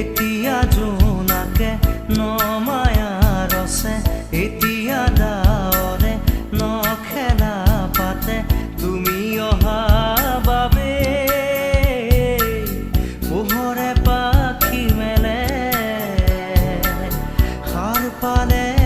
এতিয়া জোনাকে ন মায়া এতিয়া ডাৱৰে ন খেলা পাতে, তুমি অহা বাবে। পোহৰে পাখি মেলে সাৰ পালে